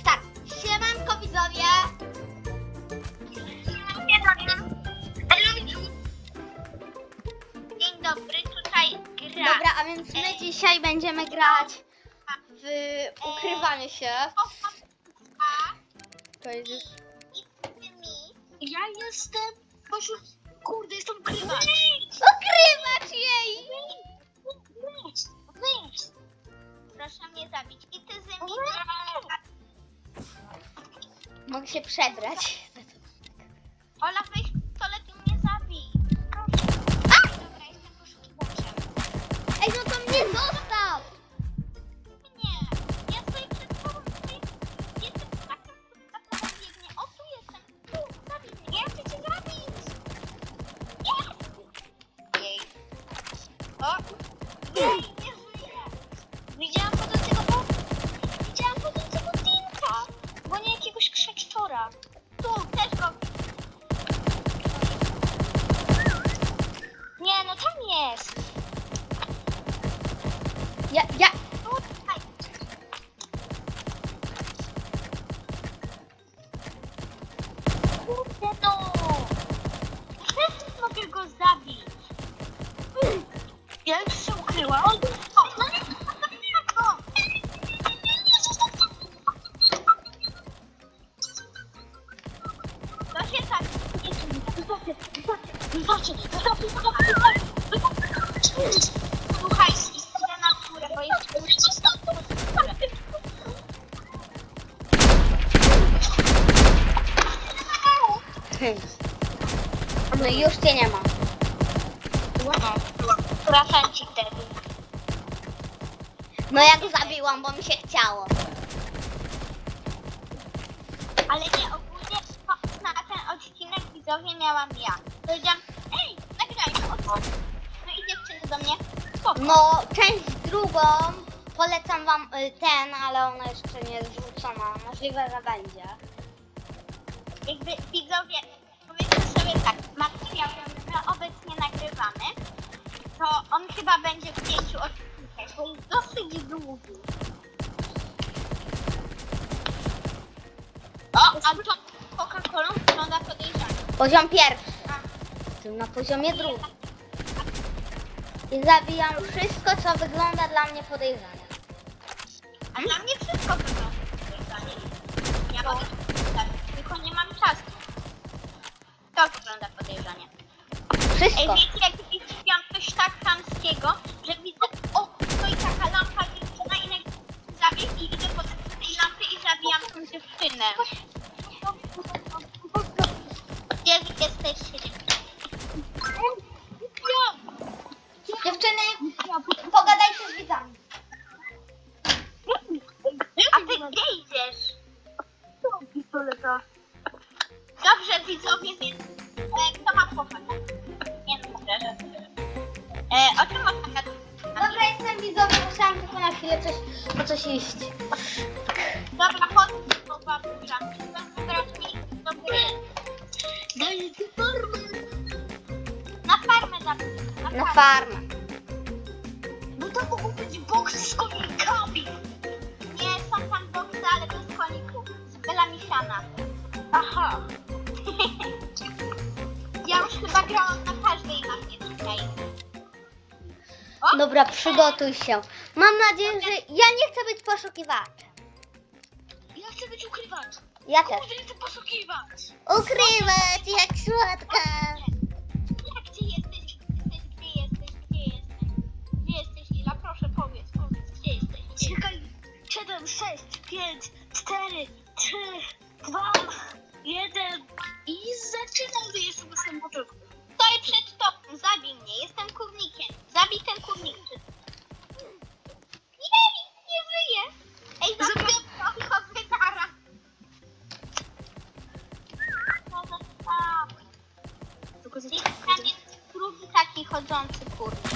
Start. Siemanko widzowie. Dzień dobry, tutaj gra. Dobra, a więc my dzisiaj będziemy grać w ukrywanie się. To jest... i ja jestem pośród... Kurde, jestem ukrywacz. Ukrywacz jej! Weź, weź. Proszę mnie zabić. I ty ze mnie... Mogę się przebrać. Ola, weź Ci wtedy. No ja go zabiłam, bo mi się chciało. Ale nie, ogólnie na ten odcinek widzowie miałam ja. Powiedziałam, ej, nagrajmy odcinek. No i dziewczyny do mnie, spoko. No, część drugą polecam wam y, ten, ale ona jeszcze nie jest wrzucona. Możliwe, że będzie. Jakby widzowie, powiedzmy sobie tak, materiał, który obecnie nagrywamy, to on chyba będzie w pięciu odcinkach, bo jest dosyć długi. O, a to Coca-Colą wygląda podejrzanie. Poziom pierwszy. Tu na poziomie drugim. I zabijam wszystko, co wygląda dla mnie podejrzanie. A dla mnie wszystko wygląda podejrzanie. Ja mogę tak, tylko nie mam czasu. To wygląda podejrzanie. Ej, Wszystko. wiecie, jak coś tak chamskiego, że widzę, o, stoi taka lampa dziewczyna i nagle zabieg i idę po tej lampy i zabijam tą dziewczynę. Gdzie wy jesteście? Chwilę coś, po coś iść. Dobra, chodź, bo babusia. Teraz mi dobry. Daj ty farmę. Na farmę zabij. Na farmę. Bo to mogą być boksy z konikami. Nie, są tam boksy, ale bez koników. Z Belamiszana. Aha. ja już chyba grałam na każdej mapie tutaj. O, Dobra, przygotuj się. Mam nadzieję, że ja nie chcę być poszukiwaczem. ja chcę być ukrywacz. Ja też. Kurde, chcę poszukiwać. Ukrywać jak słodka. Ja, gdzie jesteś? Gdzie jesteś? Gdzie jesteś? Gdzie jesteś? Gdzie jesteś, Lila? Proszę, powiedz, powiedz, gdzie jesteś? Czekaj, 7, 6, 5, 4, 3, 2, 1 i zaczynam, że jestem na samym początku. Przed tobą, zabij mnie, jestem kurnikiem. Zabij ten kurnik. Żyje. Ej, zabiję trochę wygara. No, no, tak. Tylko Jest tam jest drugi taki chodzący kurnik.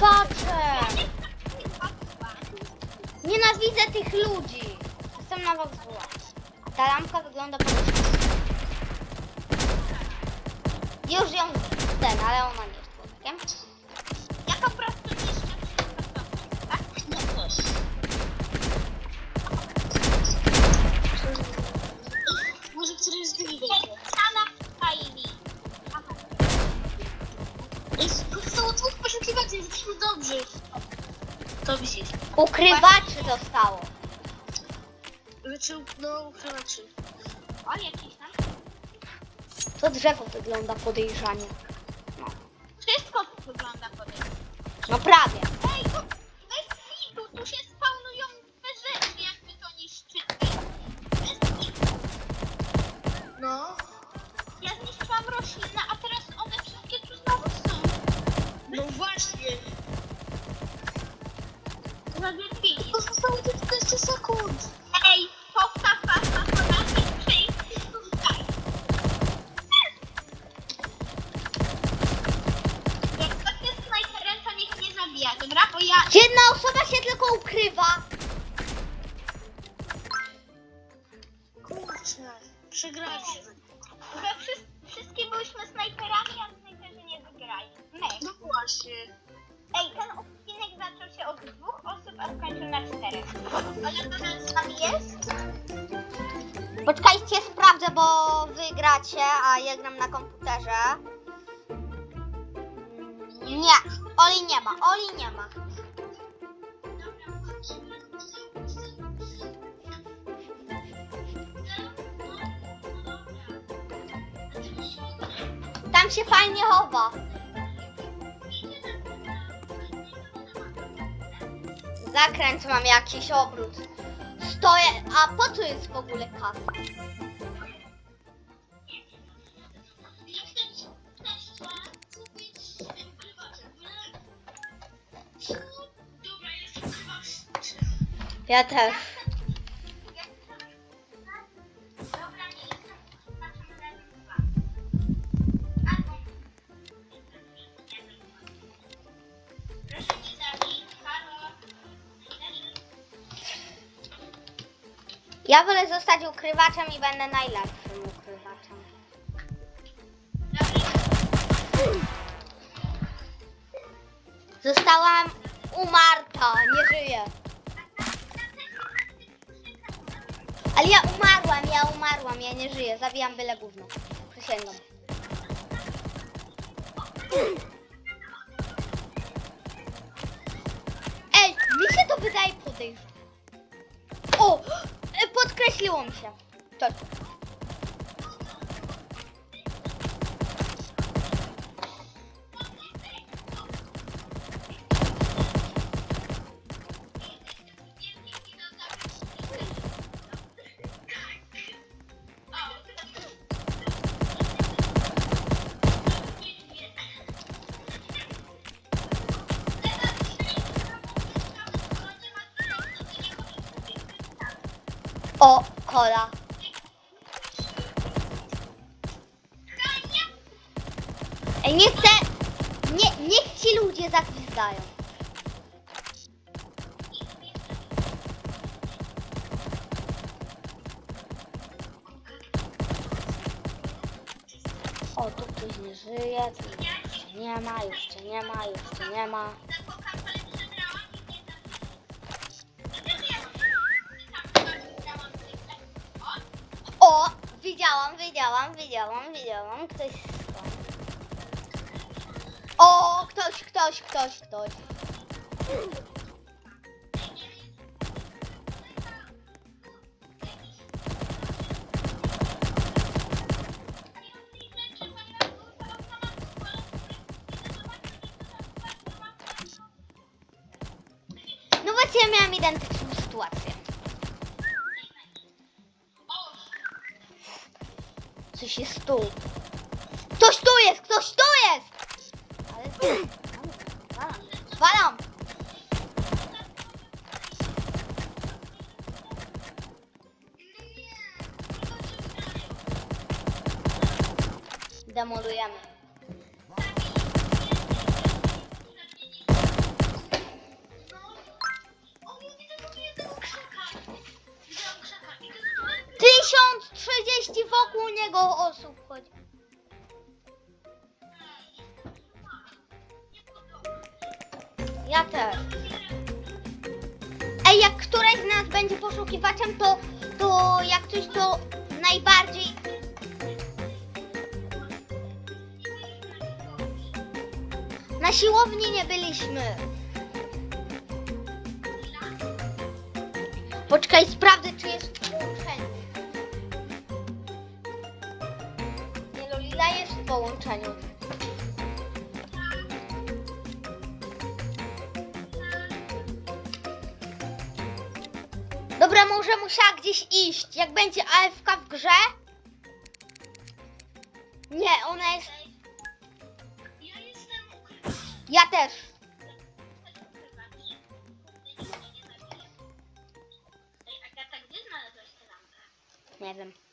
Poszukiwaczem. Nienawidzę tych ludzi. Jestem na was zła. Ta lampka wygląda po Już ją ten, ale ona nie jest człowiekiem. Jesteśmy dobrzy. To wisi. Ukrywaczy zostało. Znaczy, no, ukrywaczy. O, jakiś tam. To drzewo wygląda podejrzanie. No, Wszystko wygląda podejrzanie. no prawie. Jedna osoba się tylko ukrywa. Kurczę. Przegraliśmy. Że wszyscy, wszystkie byliśmy snajperami, a snajperzy nie wygrali. My. No właśnie. Ej, ten odcinek zaczął się od dwóch osób, a skończył na czterech. Ale to z nami jest? Poczekajcie, sprawdzę, bo wygracie, a ja gram na komputerze. Nie, Oli nie ma, Oli nie ma. Tam się fajnie chowa. Zakręt mam jakiś obrót. Stoję, a po co jest w ogóle kasa? Ja też. Ja wolę zostać ukrywaczem i będę najlepszym ukrywaczem. Zostałam umarta, nie żyję. Ale ja umarłam, ja umarłam, ja nie żyję. Zabijam byle gówno. Przysięgam. Ej, mi się to wydaje podejrzane. O! подкреслемся. Точно. O, kola. Ej, nie chcę. Nie, niech ci ludzie zagwizdają. O, tu ktoś nie żyje, tu jeszcze nie ma, jeszcze nie ma, jeszcze nie ma. Widziałam, widziałam, widziałam, widziałam. Ktoś. O, ktoś, ktoś, ktoś, ktoś. No właśnie ja miałam identyczną Jest tu. Ktoś tu jest, ktoś tu jest! Ale walam. Demolujemy. Wokół niego osób chodzi. Ja też. Ej, jak któreś z nas będzie poszukiwaczem, to, to jak coś to najbardziej... Na siłowni nie byliśmy. Poczekaj, sprawdzę, czy jest połączeniu. Dobra, może musiała gdzieś iść. Jak będzie AFK w grze? Nie, ona jest... Ja też. Nie wiem.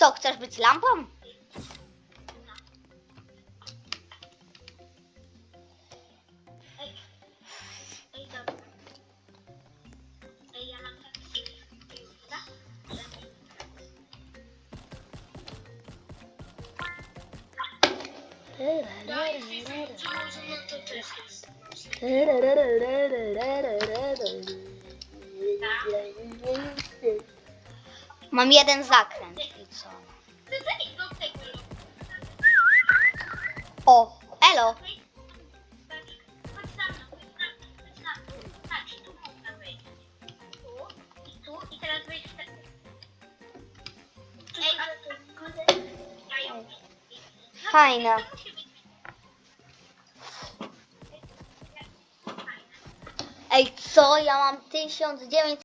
Co, chcesz być lampą? Mam tak... Tak? To musi być... Ej, co? Ja mam 1900